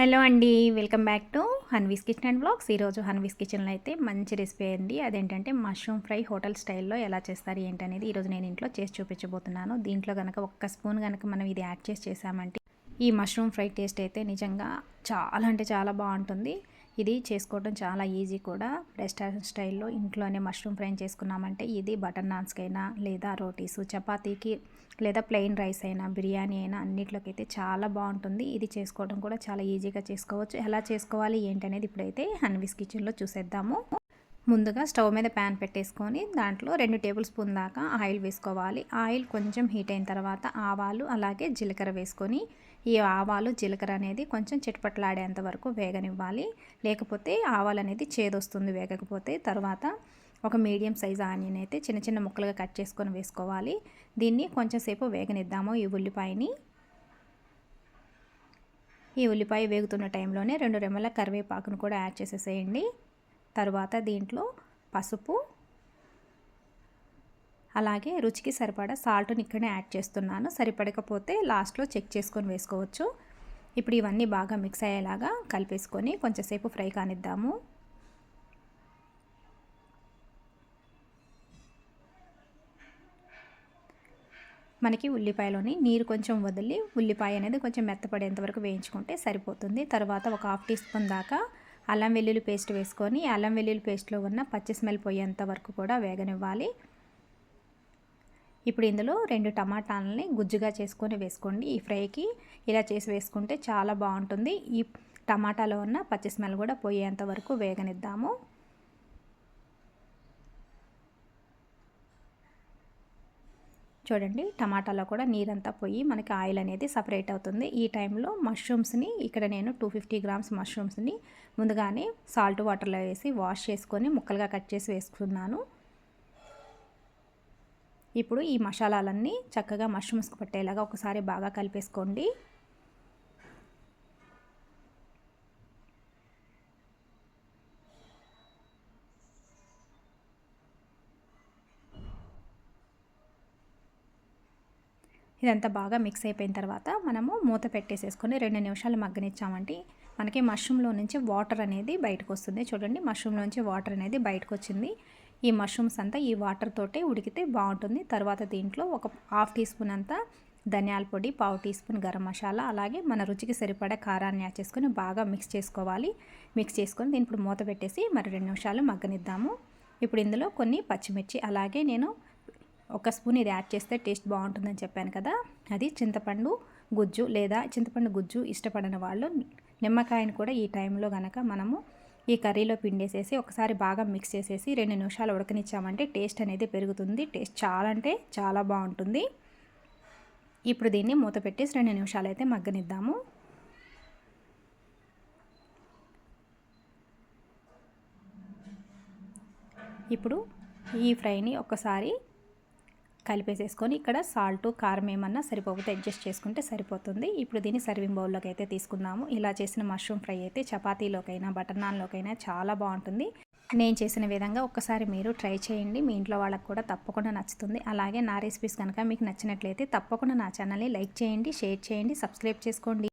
Hello అండి welcome back to Hanvi's kitchen and blogs. ఈరోజు హన్వీస్ కిచెన్లో అయితే మంచి రెసిపీ అండి. అదేంటంటే మష్రూమ్ ఫ్రై హోటల్ స్టైల్లో ఎలా చేస్తారు ఏంటనేది ఈరోజు నేను ఇంట్లో చేసి చూపించబోతున్నాను. దీంట్లో కనుక ఒక్క స్పూన్ కనుక మనం ఇది యాడ్ చేసి చేసామంటే ఈ మష్రూమ్ ఫ్రై టేస్ట్ అయితే నిజంగా చాలా అంటే చాలా బాగుంటుంది. ఇది చేసుకోవడం చాలా ఈజీ కూడా. రెస్టారెంట్ స్టైల్లో ఇంట్లోనే మష్రూమ్ ఫ్రై చేసుకున్నామంటే ఇది బటర్ నాన్స్కైనా లేదా రోటీస్ చపాతీకి లేదా ప్లెయిన్ రైస్ అయినా బిర్యానీ అయినా అన్నిట్లోకి అయితే చాలా బాగుంటుంది. ఇది చేసుకోవడం కూడా చాలా ఈజీగా చేసుకోవచ్చు. ఎలా చేసుకోవాలి ఏంటనేది ఇప్పుడైతే హన్వీస్ కిచెన్లో చూసేద్దాము. ముందుగా స్టవ్ మీద ప్యాన్ పెట్టేసుకొని దాంట్లో రెండు టేబుల్ స్పూన్ దాకా ఆయిల్ వేసుకోవాలి. ఆయిల్ కొంచెం హీట్ అయిన తర్వాత ఆవాలు అలాగే జీలకర్ర వేసుకొని ఈ ఆవాలు జీలకర్ర అనేది కొంచెం చిటపట్లాడేంత వరకు వేగనివ్వాలి. లేకపోతే ఆవాలు అనేది చేదొస్తుంది వేగకపోతే. తర్వాత ఒక మీడియం సైజ్ ఆనియన్ అయితే చిన్న చిన్న ముక్కలుగా కట్ చేసుకొని వేసుకోవాలి. దీన్ని కొంచెం సేపు వేగనిద్దాము ఈ ఉల్లిపాయని. ఈ ఉల్లిపాయ వేగుతున్న టైంలోనే రెండు రెమ్మల కరివేపాకును కూడా యాడ్ చేసేసేయండి. తర్వాత దీంట్లో పసుపు అలాగే రుచికి సరిపడా సాల్ట్ని ఇక్కడనే యాడ్ చేస్తున్నాను. సరిపడకపోతే లాస్ట్లో చెక్ చేసుకొని వేసుకోవచ్చు. ఇప్పుడు ఇవన్నీ బాగా మిక్స్ అయ్యేలాగా కలిపేసుకొని కొంచెంసేపు ఫ్రై కానిద్దాము. మనకి ఉల్లిపాయలోని నీరు కొంచెం వదిలి ఉల్లిపాయ అనేది కొంచెం మెత్తపడేంత వరకు వేయించుకుంటే సరిపోతుంది. తర్వాత ఒక హాఫ్ టీ స్పూన్ దాకా అల్లం వెల్లుల్లి పేస్ట్ వేసుకొని అల్లం వెల్లుల్లి పేస్ట్లో ఉన్న పచ్చి స్మెల్ పోయేంత వరకు కూడా వేగనివ్వాలి. ఇప్పుడు ఇందులో రెండు టమాటాలని గుజ్జుగా చేసుకొని వేసుకోండి. ఈ ఫ్రైకి ఇలా చేసి వేసుకుంటే చాలా బాగుంటుంది. ఈ టమాటాలో ఉన్న పచ్చి స్మెల్ కూడా పోయేంత వరకు వేగనిద్దాము. చూడండి టమాటాలో కూడా నీరంతా పోయి మనకి ఆయిల్ అనేది సపరేట్ అవుతుంది. ఈ టైంలో మష్రూమ్స్ని ఇక్కడ నేను టూ ఫిఫ్టీ గ్రామ్స్ మష్రూమ్స్ని ముందుగానే సాల్ట్ వాటర్లో వేసి వాష్ చేసుకొని ముక్కలుగా కట్ చేసి వేసుకున్నాను. ఇప్పుడు ఈ మసాలాలన్నీ చక్కగా మష్రూమ్స్కి పట్టేలాగా ఒకసారి బాగా కలిపేసుకోండి. ఇదంతా బాగా మిక్స్ అయిపోయిన తర్వాత మనము మూత పెట్టేసేసుకొని రెండు నిమిషాలు మగ్గనిచ్చామంటే మనకి మష్రూమ్లో నుంచి వాటర్ అనేది బయటకు వస్తుంది. చూడండి మష్రూమ్లో నుంచి వాటర్ అనేది బయటకు వచ్చింది. ఈ మష్రూమ్స్ అంతా ఈ వాటర్ తోటే ఉడికితే బాగుంటుంది. తర్వాత దీంట్లో ఒక హాఫ్ టీ స్పూన్ అంతా ధనియాల పొడి పావు టీ స్పూన్ గరం మసాలా అలాగే మన రుచికి సరిపడే కారాన్ని యాడ్ చేసుకొని బాగా మిక్స్ చేసుకోవాలి. మిక్స్ చేసుకొని దీని ఇప్పుడు మూత పెట్టేసి మరి రెండు నిమిషాలు మగ్గనిద్దాము. ఇప్పుడు ఇందులో కొన్ని పచ్చిమిర్చి అలాగే నేను ఒక స్పూన్ ఇది యాడ్ చేస్తే టేస్ట్ బాగుంటుందని చెప్పాను కదా. అది చింతపండు గుజ్జు లేదా చింతపండు గుజ్జు ఇష్టపడిన వాళ్ళు నిమ్మకాయని కూడా ఈ టైంలో కనుక మనము ఈ కర్రీలో పిండేసేసి ఒకసారి బాగా మిక్స్ చేసేసి రెండు నిమిషాలు ఉడకనిచ్చామంటే టేస్ట్ అనేది పెరుగుతుంది. టేస్ట్ చాలా అంటే చాలా బాగుంటుంది. ఇప్పుడు దీన్ని మూత పెట్టేసి రెండు నిమిషాలు అయితే మగ్గనిద్దాము. ఇప్పుడు ఈ ఫ్రైని ఒకసారి కలిపేసేసుకొని ఇక్కడ సాల్ట్ కారం ఏమన్నా సరిపోతే అడ్జస్ట్ చేసుకుంటే సరిపోతుంది. ఇప్పుడు దీన్ని సర్వింగ్ బౌల్లోకి అయితే తీసుకుందాము. ఇలా చేసిన మష్రూమ్ ఫ్రై అయితే చపాతీలోకైనా బటర్ నాన్లోకైనా చాలా బాగుంటుంది. నేను చేసిన విధంగా ఒక్కసారి మీరు ట్రై చేయండి. మీ ఇంట్లో వాళ్ళకి కూడా తప్పకుండా నచ్చుతుంది. అలాగే నా రెసిపీస్ కనుక మీకు నచ్చినట్లయితే తప్పకుండా నా ఛానల్ని లైక్ చేయండి షేర్ చేయండి సబ్స్క్రైబ్ చేసుకోండి.